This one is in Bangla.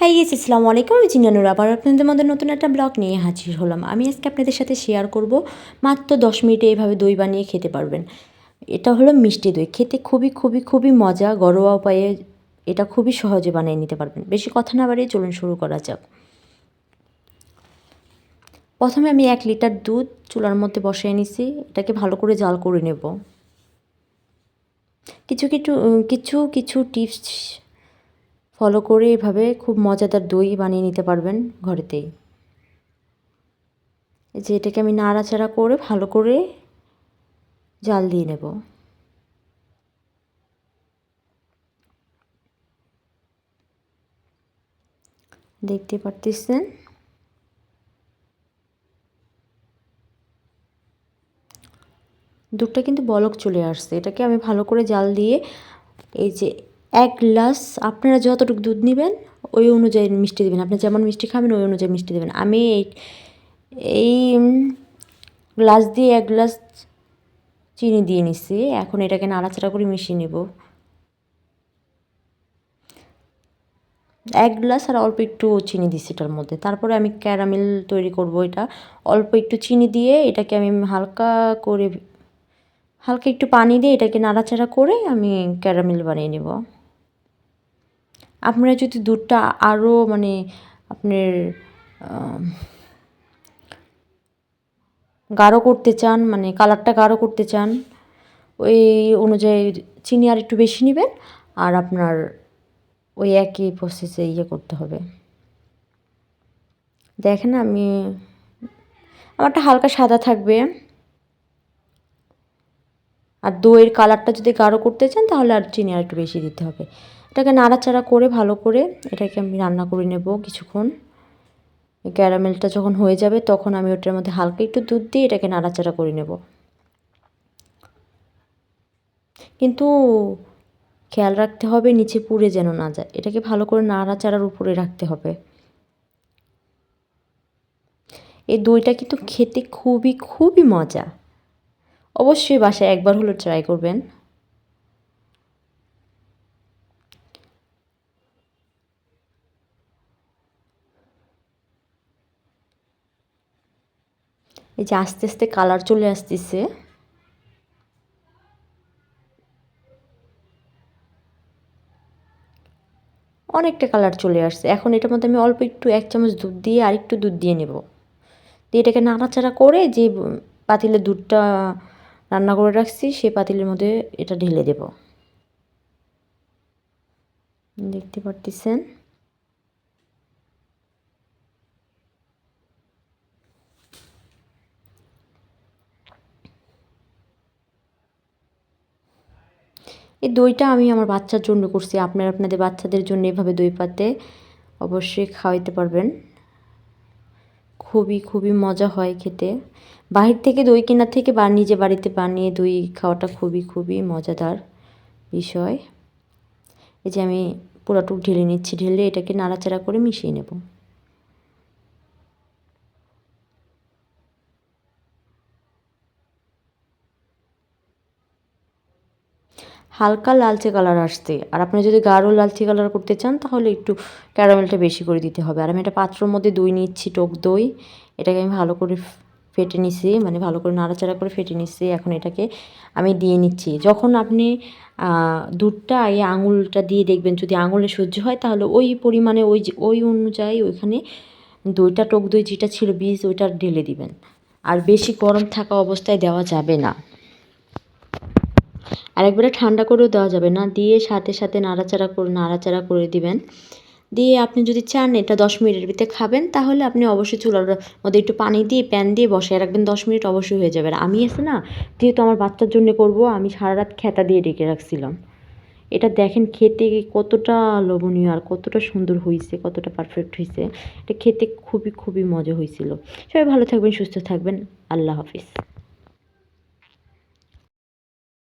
হ্যাঁ ইয়েস আসসালামু আলাইকুম আমি চিন্নানুর আবার আপনাদের মধ্যে নতুন একটা ব্লগ নিয়ে হাজির হলাম। আমি আজকে আপনাদের সাথে শেয়ার করব মাত্র দশ মিনিটে এভাবে দই বানিয়ে খেতে পারবেন। এটা হলো মিষ্টি দই। খেতে খুবই খুবই খুবই মজা, ঘরোয়া উপায়ে এটা খুবই সহজে বানিয়ে নিতে পারবেন। বেশি কথা না বাড়িয়ে চলুন শুরু করা যাক। প্রথমে আমি এক লিটার দুধ চুলার মধ্যে বসিয়ে নিছি। এটাকে ভালো করে জাল করে নেব। কিছু কিছু কিছু কিছু টিপস ফলো করে এভাবে খুব মজাদার দই বানিয়ে নিতে পারবেন ঘরেতেই। যে এটাকে আমি নাড়াচাড়া করে ভালো করে জাল দিয়ে নেব। দেখতে পারতেছেন? দুধটা কিন্তু বলক চলে আসছে। এটাকে আমি ভালো করে জাল দিয়ে এই যে এক গ্লাস আপনারা যতটুকু দুধ নেবেন, ওই অনুযায়ী মিষ্টি দেবেন। আপনি যেমন মিষ্টি খাবেন, ওই অনুযায়ী মিষ্টি দেবেন। আমি এই এই গ্লাস দিয়ে এক গ্লাস চিনি দিয়ে নিচ্ছি এখন এটাকে নাড়াচাড়া করে মিশিয়ে নেব। এক গ্লাস আর অল্প একটু চিনি দিচ্ছি এটার মধ্যে। তারপরে আমি ক্যারামেল তৈরি করব এটা। অল্প একটু চিনি দিয়ে এটাকে আমি হালকা করে, হালকা একটু পানি দিয়ে এটাকে নাড়াচাড়া করে আমি ক্যারামেল বানিয়ে নেব। আপনারা যদি দুধটা আরও মানে আপনার গাঢ় করতে চান মানে কালারটা গাঢ় করতে চান, ওই অনুযায়ী চিনি আর একটু বেশি নেবেন, আর আপনার ওই একই প্রসেসে ইয়ে করতে হবে। দেখেন আমি, আমারটা হালকা সাদা থাকবে। আর দইয়ের কালারটা যদি গাঢ় করতে চান, তাহলে আর চিনি আর একটু বেশি দিতে হবে। এটাকে নাড়াচাড়া করে ভালো করে এটাকে আমি রান্না করে নেব কিছুক্ষণ। ক্যারামেলটা যখন হয়ে যাবে তখন আমি ওটার মধ্যে হালকা একটু দুধ দিয়ে এটাকে নাড়াচাড়া করে নেব। কিন্তু খেয়াল রাখতে হবে নিচে পুড়ে যেন না যায়। এটাকে ভালো করে নাড়াচাড়ার উপরে রাখতে হবে। এই দইটা কিন্তু খেতে খুবই খুবই মজা। অবশ্যই বাসায় একবার হলো ট্রাই করবেন। এই যে আস্তে আস্তে কালার চলে আসতেছে। অনেকটা কালার চলে আসছে। এখন এটার মধ্যে আমি অল্প একটু এক চামচ দুধ দিয়ে আর একটু দুধ দিয়ে নেব। দিয়ে এটাকে নাড়াচাড়া করে যে পাতিলে দুধটা রান্না করে রাখছি সেই পাতিলের মধ্যে এটা ঢেলে দেব। দেখতে পারতেছেন? এই দইটা আমি আমার বাচ্চার জন্য করছি। আপনারা আপনাদের বাচ্চাদের জন্য এভাবে দই পাতে অবশ্যই খাওয়াইতে পারবেন। খুবই খুবই মজা হয় খেতে। বাহির থেকে দই কেনার থেকে বা নিজে বাড়িতে বানিয়ে দই খাওয়াটা খুবই খুবই মজাদার বিষয়। এই যে আমি পুরাটুক ঢেলে নিচ্ছি, ঢেলে এটাকে নাড়াচাড়া করে মিশিয়ে নেব। হালকা লালচে কালার আসতে। আর আপনি যদি গাঢ় লালচে কালার করতে চান, তাহলে একটু ক্যারামেলটা বেশি করে দিতে হবে। আর আমি একটা পাত্রর মধ্যে দই নিচ্ছি, টক দই। এটাকে আমি ভালো করে ফেটে নিছি মানে ভালো করে নাড়াচাড়া করে ফেটে নিচ্ছি এখন এটাকে আমি দিয়ে নিচ্ছি। যখন আপনি দুধটা এই আঙুলটা দিয়ে দেখবেন, যদি আঙুলে সহ্য হয়, তাহলে ওই পরিমাণে ওই ওই অনুযায়ী ওইখানে দইটা, টক দই যেটা ছিল, বীজ ওইটা ঢেলে দিবেন। আর বেশি গরম থাকা অবস্থায় দেওয়া যাবে না। আর একবারে ঠান্ডা করেও দেওয়া যাবে না। দিয়ে সাথে সাথে নাড়াচাড়া করে নাড়াচাড়া করে দিবেন। দিয়ে আপনি যদি চান এটা দশ মিনিটের ভিতরে খাবেন, তাহলে আপনি অবশ্যই চুলার মধ্যে একটু পানি দিয়ে প্যান দিয়ে বসে রাখবেন। দশ মিনিট অবশ্যই হয়ে যাবে। আমি আছে না, যেহেতু আমার বাচ্চার জন্য করব, আমি সারা রাত খেতা দিয়ে ডেকে রাখছিলাম। এটা দেখেন খেতে কতটা লোভনীয় আর কতটা সুন্দর হয়েছে কতটা পারফেক্ট হয়েছে এটা খেতে খুবই খুবই মজা হয়েছিল সবাই ভালো থাকবেন, সুস্থ থাকবেন। আল্লাহ হাফিজ।